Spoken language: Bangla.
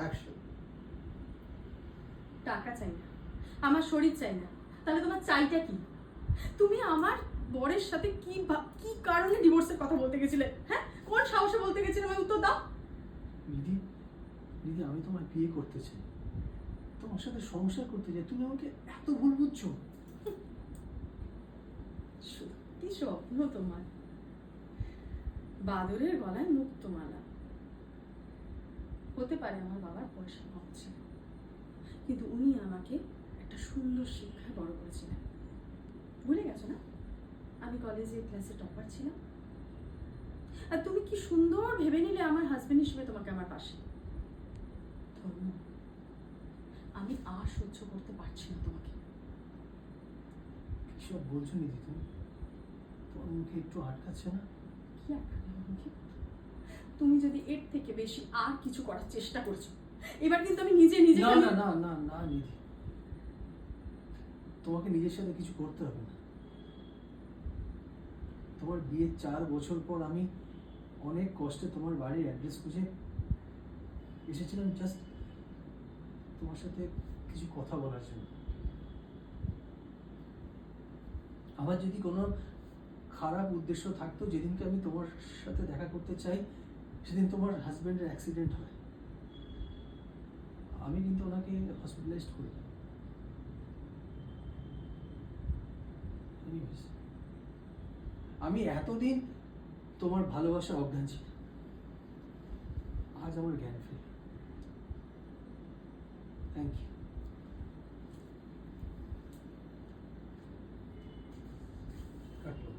অ্যাকশন টাকা চাই না আমার শরীর চাই না তাহলে তোমার চাইটা কি? তুমি আমার বরের সাথে কি কি কারণে ডিভোর্সের কথা বলতে গেছিলে? হ্যাঁ? কোন সাহসে বলতে গেছিলে আমায় উত্তর দাও? নিধি নিধি আমি তোমায় বিয়ে করতে চাই। তোমার সাথে সংসার করতে চাই। তুমি আমাকে এত ভুল বুঝছ। সত্যি স্বপ্ন তোমার। বাদরের গলায় মুক্তমালা। হতে পারে আমার বাবার পয়সা কম ছিল কিন্তু উনি আমাকে একটা সুন্দর শিক্ষায় বড় করেছিলেন। ভুলে গেছো না? আমি কলেজে ক্লাসে টপার ছিলাম। আর তুমি কি সুন্দর ভেবে নিলে আমার হাজবেন্ড হিসেবে তোমাকে আমার পাশে? আমি আর সহ্য করতে পারছি না তোমাকে। কিসব বলছো নিধি তুমি? তোমার মুখে একটু আটকাচ্ছে না? কি আটকাবে আমার মুখে? তুমি যদি এর থেকে বেশি আর কিছু করার চেষ্টা করছ এবার কিন্তু আমি নিজে নিজে না না না না না নিধি। তোমাকে নিজের সাথে কিছু করতে হবে না। তোমার বিয়ের চার বছর পর আমি অনেক কষ্টে তোমার বাড়ির অ্যাড্রেস খুঁজে এসেছিলাম জাস্ট তোমার সাথে কিছু কথা বলার জন্য। আমার যদি কোনো খারাপ উদ্দেশ্য থাকতো যেদিনকে আমি তোমার সাথে দেখা করতে চাই সেদিন তোমার হাজব্যান্ডের অ্যাক্সিডেন্ট হয়। আমি কিন্তু ওনাকে হসপিটালাইজড করি। আমি এতদিন তোমার ভালোবাসা অজ্ঞান ছিল আজ আমার জ্ঞান ফিরে। থ্যাংক ইউ কাটলো।